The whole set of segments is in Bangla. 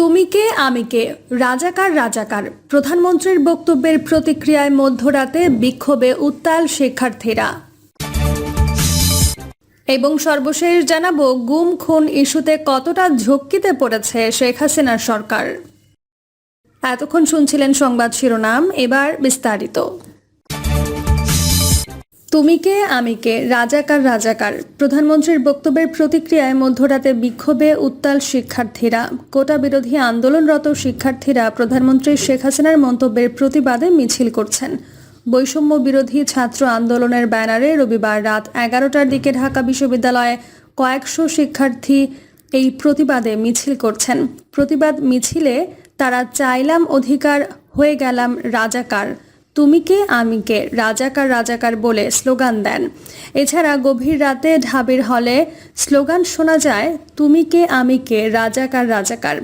তুমি কে আমি কে রাজাকার রাজাকার, প্রধানমন্ত্রীর বক্তব্যের প্রতিক্রিয়ায় মধ্যরাতে বিক্ষোভে উত্তাল শিক্ষার্থীরা। এবং সর্বশেষ জানাব, গুম, খুন ইস্যুতে কতটা ঝক্কিতে পড়েছে শেখ হাসিনার সরকার। এতক্ষণ শুনছিলেন সংবাদ শিরোনাম, এবার বিস্তারিত। তুমি কে আমি কে রাজাকার রাজাকার, প্রধানমন্ত্রীর বক্তব্যের প্রতিক্রিয়ায় মধ্যরাতে বিক্ষোভে উত্তাল শিক্ষার্থীরা, কোটা বিরোধী আন্দোলনরত শিক্ষার্থীরা প্রধানমন্ত্রী শেখ হাসিনার মন্তব্যের প্রতিবাদে মিছিল করছেন। বৈষম্য বিরোধী ছাত্র আন্দোলনের ব্যানারে রবিবার রাত এগারোটার দিকে ঢাকা বিশ্ববিদ্যালয়ে কয়েকশো শিক্ষার্থী এই প্রতিবাদে মিছিল করছেন। প্রতিবাদ মিছিলে তারা চাইলাম অধিকার, হয়ে গেলাম রাজাকার। তুমি কে আমি কে রাজাকার রাজাকার বলে স্লোগান দেন। এছাড়া গভীর রাতে ঢাবির হলে স্লোগান শোনা যায় তুমি কে আমি কে রাজাকার রাজাকার।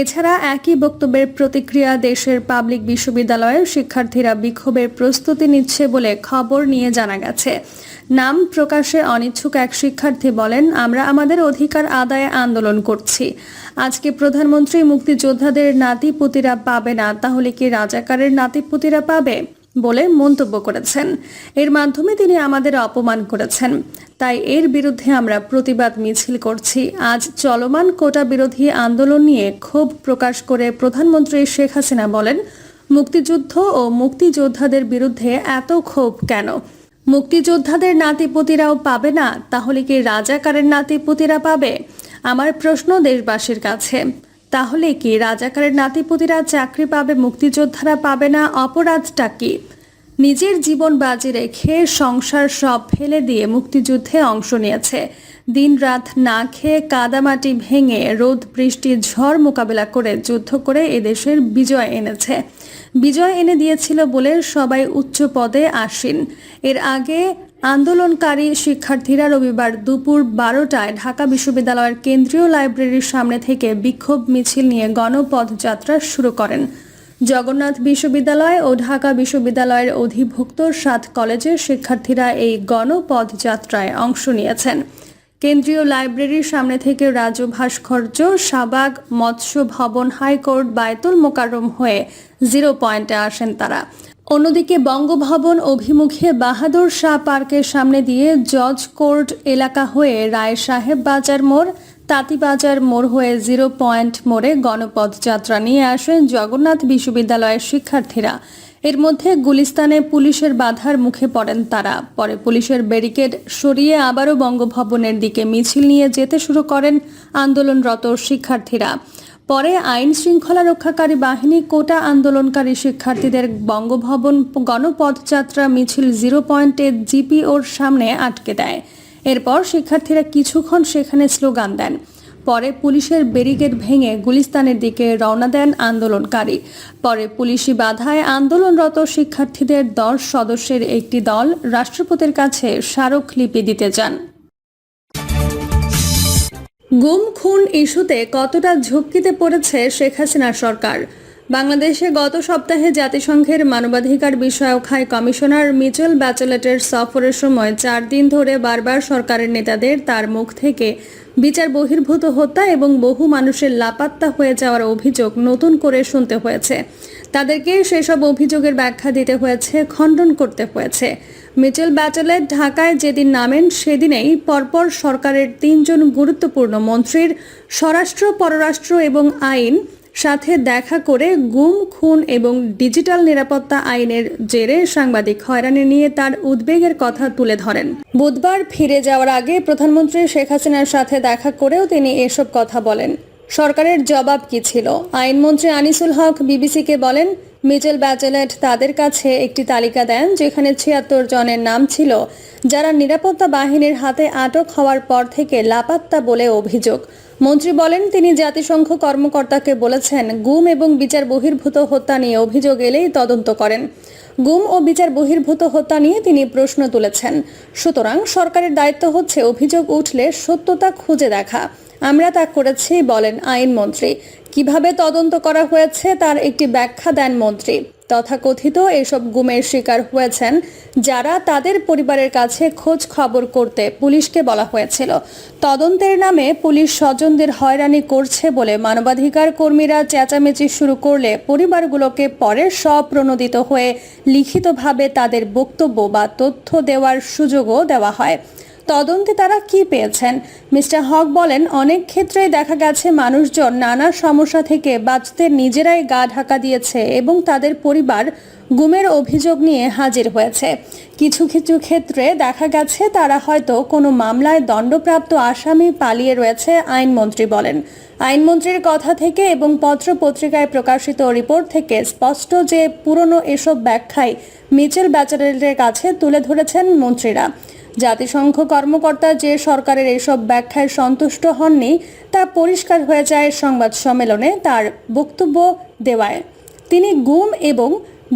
এছাড়া একই বক্তব্যের প্রতিক্রিয়া দেশের পাবলিক বিশ্ববিদ্যালয়ের শিক্ষার্থীরা বিক্ষোভের প্রস্তুতি নিচ্ছে বলে খবর নিয়ে জানা গেছে। নাম প্রকাশে অনিচ্ছুক এক শিক্ষার্থী বলেন, আমরা আমাদের অধিকার আদায়ে আন্দোলন করছি। আজকে প্রধানমন্ত্রী মুক্তিযোদ্ধাদের নাতিপুতিরা পাবে না, তাহলে কি রাজাকারের নাতিপুতিরা পাবে? বলে মন্তব্য করেছেন। এর মাধ্যমে তিনি আমাদের অপমান করেছেন। তাই এর বিরুদ্ধে আমরা প্রতিবাদ মিছিল করছি। আজ চলমান কোটা বিরোধী আন্দোলন নিয়ে ক্ষোভ প্রকাশ করে প্রধানমন্ত্রী শেখ হাসিনা বলেন, মুক্তিযুদ্ধ ও মুক্তিযোদ্ধাদের বিরুদ্ধে এত ক্ষোভ কেন? মুক্তিযোদ্ধাদের নাতিপতিরাও পাবে না, তাহলে কি রাজাকারের নাতিপতিরা পাবে? আমার প্রশ্ন দেশবাসীর কাছে। তাহলে কি রাজাকারের নাতিপতিরা চাকরি পাবে, মুক্তিযোদ্ধারা পাবে না? অপরাধটা কি? নিজের জীবন বাজি রেখে সংসার সব ফেলে দিয়ে মুক্তিযুদ্ধে অংশ নিয়েছে। দিনরাত না খেয়ে কাদামাটি ভেঙে রোদ, বৃষ্টি, ঝড় মোকাবেলা করে যুদ্ধ করে এদেশের বিজয় এনেছে। বিজয় এনে দিয়েছিল বলে সবাই উচ্চ পদে আসীন। এর আগে আন্দোলনকারী শিক্ষার্থীরা রবিবার দুপুর বারোটায় ঢাকা বিশ্ববিদ্যালয়ের কেন্দ্রীয় লাইব্রেরির সামনে থেকে বিক্ষোভ মিছিল নিয়ে গণপদযাত্রা শুরু করেন। জগন্নাথ বিশ্ববিদ্যালয় ও ঢাকা বিশ্ববিদ্যালয়ের অধিভুক্ত সাত কলেজের শিক্ষার্থীরা এই গণপদযাত্রায় অংশ নিয়েছেন। কেন্দ্রীয় লাইব্রেরির সামনে থেকে রাজু ভাস্কর্য শাবাগ মৎস্য ভবন হাইকোর্ট, বায়তুল মোকাররম হয়ে জিরো পয়েন্টে আসেন তারা। অন্যদিকে বঙ্গভবন অভিমুখে বাহাদুর শাহ পার্কের সামনে দিয়ে জজ কোর্ট এলাকা হয়ে রায় সাহেব বাজার মোড় তাঁতিবাজার মোড় হয়ে জিরো পয়েন্ট মোড়ে গণপদযাত্রা নিয়ে আসেন জগন্নাথ বিশ্ববিদ্যালয়ের শিক্ষার্থীরা। এর মধ্যে গুলিস্তানে পুলিশের বাধার মুখে পড়েন তারা। পরে পুলিশের ব্যারিকেড সরিয়ে আবারও বঙ্গভবনের দিকে মিছিল নিয়ে যেতে শুরু করেন আন্দোলনরত শিক্ষার্থীরা। পরে আইন শৃঙ্খলা রক্ষাকারী বাহিনী কোটা আন্দোলনকারী শিক্ষার্থীদের বঙ্গভবন গণপদযাত্রা মিছিল জিরো পয়েন্টে জিপিওর সামনে আটকে দেয়। এরপর শিক্ষার্থীরা কিছুক্ষণ সেখানে স্লোগান দেন। পরে পুলিশের ব্যারিকেড ভেঙে গুলিস্তানের দিকে রওনা দেন আন্দোলনকারী। পরে পুলিশি বাধায় আন্দোলনরত শিক্ষার্থীদের দশ সদস্যের একটি দল রাষ্ট্রপতির কাছে স্মারকলিপি দিতে যান গুম খুন ইস্যুতে কতটা ঝুঁকিতে পড়েছে শেখ হাসিনার সরকার? বাংলাদেশে গত সপ্তাহে জাতিসংঘের মানবাধিকার বিষয়ক হাই কমিশনার মিচেল ব্যাচেলেটের সফরের সময় চার দিন ধরে বারবার সরকারের নেতাদের তার মুখ থেকে বিচার বহির্ভূত হত্যা এবং বহু মানুষের লাপাত্তা হয়ে যাওয়ার অভিযোগ নতুন করে শুনতে হয়েছে। তাদেরকে সেসব অভিযোগের ব্যাখ্যা দিতে হয়েছে, খণ্ডন করতে হয়েছে। মিচেল ব্যাচেলেট ঢাকায় যেদিন নামেন, সেদিনেই পরপর সরকারের তিনজন গুরুত্বপূর্ণ মন্ত্রীর স্বরাষ্ট্র, পররাষ্ট্র এবং আইন সাথে দেখা করে গুম, খুন এবং ডিজিটাল নিরাপত্তা আইনের জেরে সাংবাদিক হয়রানি নিয়ে তার উদ্বেগের কথা তুলে ধরেন। বুধবার ফিরে যাওয়ার আগে প্রধানমন্ত্রী শেখ হাসিনার সাথে দেখা করেও তিনি এসব কথা বলেন। সরকারের জবাব কি ছিল? আইনমন্ত্রী আনিসুল হক বিবিসিকে বলেন, মিচেল ব্যাচেলেট তাদের কাছে একটি তালিকা দেন যেখানে ছিয়াত্তর জনের নাম ছিল, যারা নিরাপত্তা বাহিনীর হাতে আটক হওয়ার পর থেকে লাপাত্তা বলে অভিযোগ। মন্ত্রী বলেন, তিনি জাতিসংঘ কর্মকর্তাকে বলেছেন, গুম এবং বিচার বহির্ভূত হত্যা নিয়ে অভিযোগ এলেই তদন্ত করেন। গুম ও বিচার বহির্ভূত হত্যা নিয়ে তিনি প্রশ্ন তুলেছেন। সুতরাং সরকারের দায়িত্ব হচ্ছে অভিযোগ উঠলে সত্যতা খুঁজে দেখা। আমরা তা করেছি, বলেন আইনমন্ত্রী কীভাবে তদন্ত করা হয়েছে তার একটি ব্যাখ্যা দেন মন্ত্রী। তথাকথিত এসব গুমের শিকার হয়েছেন যারা তাদের পরিবারের কাছে খোঁজ খবর করতে পুলিশকে বলা হয়েছিল। তদন্তের নামে পুলিশ স্বজনদের হয়রানি করছে বলে মানবাধিকার কর্মীরা চেঁচামেচি শুরু করলে পরিবারগুলোকে পরে স্বপ্রণোদিত হয়ে লিখিতভাবে তাদের বক্তব্য বা তথ্য দেওয়ার সুযোগও দেওয়া হয়। তদন্তে তারা কি পেয়েছেন? মিস্টার হক বলেন, অনেক ক্ষেত্রেই দেখা গেছে মানুষজন নানা সমস্যা থেকে বাঁচতে নিজেরাই গা ঢাকা দিয়েছে এবং তাদের পরিবার গুমের অভিযোগ নিয়ে হাজির হয়েছে। কিছু কিছু ক্ষেত্রে দেখা গেছে তারা হয়তো কোনো মামলায় দণ্ডপ্রাপ্ত আসামি পালিয়ে রয়েছে, আইনমন্ত্রী বলেন। আইনমন্ত্রীর কথা থেকে এবং পত্র পত্রিকায় প্রকাশিত রিপোর্ট থেকে স্পষ্ট যে পুরনো এসব ব্যাখ্যায় মিচেল ব্যাচারেলের কাছে তুলে ধরেছেন মন্ত্রীরা। জাতিসংঘ কর্মকর্তা যে সরকারের এসব ব্যাখ্যায় সন্তুষ্ট হননি, তা পরিষ্কার হয়ে যায় সংবাদ সম্মেলনে তার বক্তব্য দেওয়ায়। তিনি গুম এবং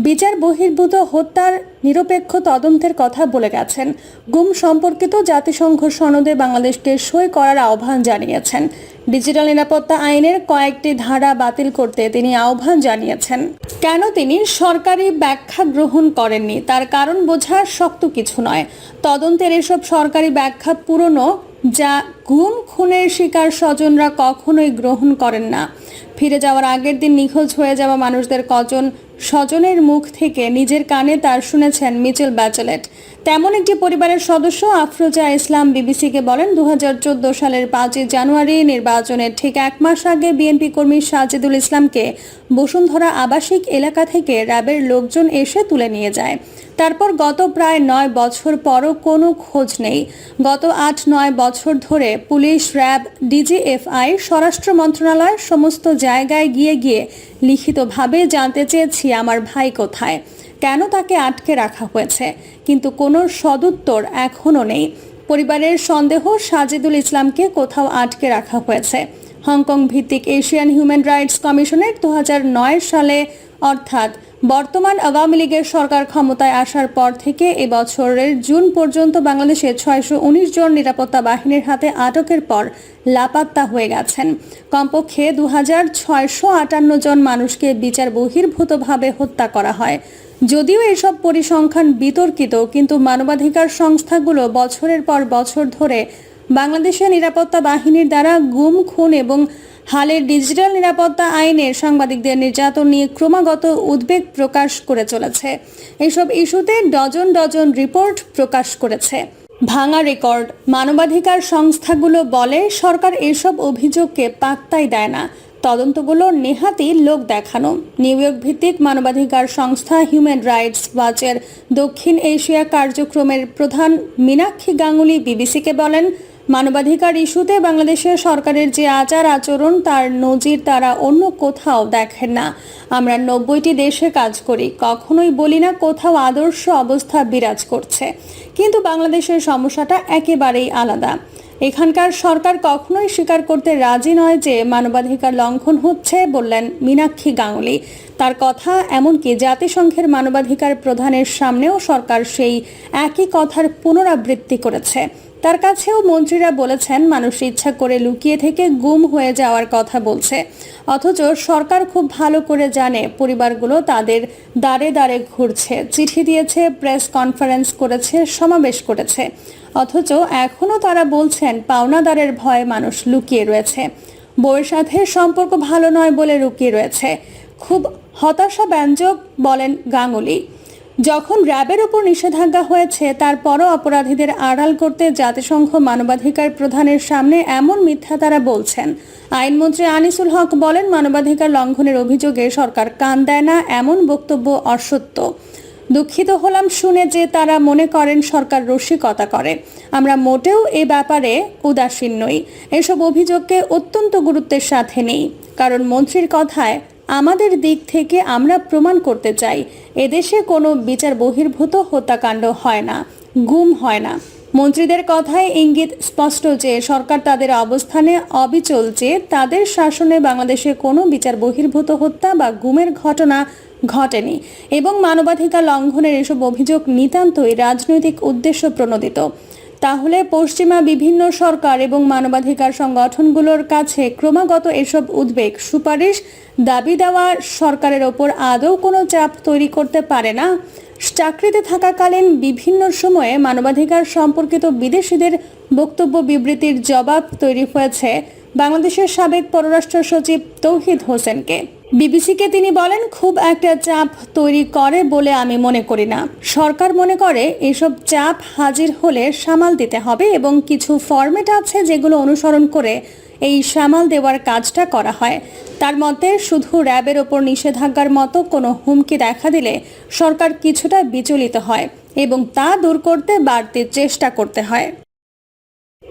বিচার বহির্ভূত হত্যার নিরপেক্ষ তদন্তের কথা বলে গেছেন। গুম সম্পর্কিত জাতিসংঘ সনদে বাংলাদেশকে সই করার আহ্বান জানিয়েছেন। ডিজিটাল নিরাপত্তা আইনের কয়েকটি ধারা বাতিল করতে তিনি আহ্বান জানিয়েছেন। কেন তিনি সরকারি ব্যাখ্যা গ্রহণ করেননি? তার কারণ বোঝা শক্ত কিছু নয়। তদন্তের এসব সরকারি ব্যাখ্যা পুরনো, যা গুম, খুনের শিকার স্বজনরা কখনোই গ্রহণ করেন না। ফিরে যাওয়ার আগের দিন নিখোঁজ হয়ে যাওয়া মানুষদের কজন স্বজনের মুখ থেকে নিজের কানে তার শুনেছেন মিচেল ব্যাচেলেট। তেমন একটি পরিবারের সদস্য আফরোজা ইসলাম বিবিসিকে বলেন দু হাজার চোদ্দ সালের পাঁচই জানুয়ারি নির্বাচনের ঠিক এক মাস আগে বিএনপি কর্মী সাজিদুল ইসলামকে বসুন্ধরা আবাসিক এলাকা থেকে র্যাবের লোকজন এসে তুলে নিয়ে যায়। তারপর গত প্রায় নয় বছর পরও কোনো খোঁজ নেই। গত আট নয় বছর ধরে পুলিশ, র্যাব, ডিজিএফআই, স্বরাষ্ট্র মন্ত্রণালয়, সমস্ত জায়গায় গিয়ে গিয়ে লিখিতভাবে জানতে চেয়েছি আমার ভাই কোথায়। কেন তাকে আটকে রাখা হয়েছে? কিন্তু কোনো সদুত্তর এখনও নেই। পরিবারের সন্দেহ সাজিদুল ইসলামকে কোথাও আটকে রাখা হয়েছে। হংকং ভিত্তিক এশিয়ান হিউম্যান রাইটস কমিশনের দু হাজার নয় সালে, অর্থাৎ বর্তমান আওয়ামী লীগের সরকার ক্ষমতায় আসার পর থেকে এবছরের জুন পর্যন্ত বাংলাদেশে ছয়শো উনিশ জন নিরাপত্তা বাহিনীর হাতে আটকের পর লাপাত্তা হয়ে গেছেন। কমপক্ষে দু হাজার ছয়শো আটান্ন জন মানুষকে বিচার বহির্ভূতভাবে হত্যা করা হয়। যদিও এসব পরিসংখ্যান বিতর্কিত, কিন্তু মানবাধিকার সংস্থাগুলো বছরের পর বছর ধরে বাংলাদেশের নিরাপত্তা বাহিনীর দ্বারা গুম, খুন এবং হালের ডিজিটাল নিরাপত্তা আইনের সাংবাদিকদের নির্যাতন নিয়ে ক্রমাগত উদ্বেগ প্রকাশ করে চলেছে। এসব ইস্যুতে ডজন ডজন রিপোর্ট প্রকাশ করেছে। ভাঙা রেকর্ড, মানবাধিকার সংস্থাগুলো বলে, সরকার এসব অভিযোগকে পাত্তাই দেয় না। তদন্তগুলো নেহাতি লোক দেখানো। নিউ ইয়র্ক ভিত্তিক মানবাধিকার সংস্থা হিউম্যান রাইটস ওয়াচের দক্ষিণ এশিয়া কার্যক্রমের প্রধান মীনাক্ষী গাঙ্গুলি বিবিসিকে বলেন, মানবাধিকার ইস্যুতে বাংলাদেশের সরকারের যে আচার আচরণ, তার নজির তারা অন্য কোথাও দেখেন না। আমরা নব্বইটি দেশে কাজ করি, কখনোই বলি না কোথাও আদর্শ অবস্থা বিরাজ করছে। কিন্তু বাংলাদেশের সমস্যাটা একেবারেই আলাদা। এখানকার সরকার কখনোই স্বীকার করতে রাজি নয় যে মানবাধিকার লঙ্ঘন হচ্ছে বললেন মীনাক্ষী গাঙ্গুলি। তার কথা এমনকি জাতিসংঘের মানবাধিকার প্রধানের সামনেও সরকার সেই একই কথার পুনরাবৃত্তি করেছে। তার কাছেও মন্ত্রীরা বলেছেন, মানুষ ইচ্ছা করে লুকিয়ে থেকে গুম হয়ে যাওয়ার কথা বলছে। অথচ সরকার খুব ভালো করে জানে পরিবারগুলো তাদের দাঁড়ে দাঁড়ে ঘুরছে। চিঠি দিয়েছে, প্রেস কনফারেন্স করেছে, সমাবেশ করেছে। অথচ এখনও তারা বলছেন পাওনাদারের ভয়ে মানুষ লুকিয়ে রয়েছে। বউয়ের সাথে সম্পর্ক ভালো নয় বলে লুকিয়ে রয়েছে। খুব হতাশা ব্যঞ্জক বলেন গাঙ্গুলি। যখন র্যাবের উপর নিষেধাজ্ঞা হয়েছে, তারপরও অপরাধীদের আড়াল করতে জাতিসংঘ মানবাধিকার প্রধানের সামনে এমন মিথ্যা তারা বলছেন। আইনমন্ত্রী আনিসুল হক বলেন, মানবাধিকার লঙ্ঘনের অভিযোগে সরকার কান দেয় না, এমন বক্তব্য অসত্য। দুঃখিত হলাম শুনে যে তারা মনে করেন সরকার রসিকতা করে। আমরা মোটেও এ ব্যাপারে উদাসীন নই। এসব অভিযোগকে অত্যন্ত গুরুত্বের সাথে নেই। কারণ মন্ত্রীর কথায়, আমাদের দিক থেকে আমরা প্রমাণ করতে চাই। এদেশে কোনো বিচার বহির্ভূত হত্যাকাণ্ড হয় না, গুম হয় না। মন্ত্রীদের কথায় ইঙ্গিত স্পষ্ট যে, সরকার তাদের অবস্থানে অবিচল যে, তাদের শাসনে বাংলাদেশে কোনো বিচার বহির্ভূত হত্যা বা গুমের ঘটনা ঘটেনি এবং মানবাধিকার লঙ্ঘনের এসব অভিযোগ নিতান্তই রাজনৈতিক উদ্দেশ্য প্রণোদিত। তাহলে পশ্চিমা বিভিন্ন সরকার এবং মানবাধিকার সংগঠনগুলোর কাছে ক্রমাগত এসব উদ্বেগ, সুপারিশ, দাবি দেওয়া সরকারের ওপর আদৌ কোনো চাপ তৈরি করতে পারে না? চাকরিতে থাকাকালীন বিভিন্ন সময়ে মানবাধিকার সম্পর্কিত বিদেশিদের বক্তব্য বিবৃতির জবাব তৈরি হয়েছে বাংলাদেশের সাবেক পররাষ্ট্র সচিব তৌহিদ হোসেনকে। বিবিসিকে তিনি বলেন, খুব একটা চাপ তৈরি করে বলে আমি মনে করি না। সরকার মনে করে এসব চাপ হাজির হলে সামাল দিতে হবে এবং কিছু ফরম্যাট আছে যেগুলো অনুসরণ করে এই সামাল দেওয়ার কাজটা করা হয়। তার মতে, শুধু র্যাবের ওপর নিষেধাজ্ঞার মতো কোনো হুমকি দেখা দিলে সরকার কিছুটা বিচলিত হয় এবং তা দূর করতে বাড়তি চেষ্টা করতে হয়।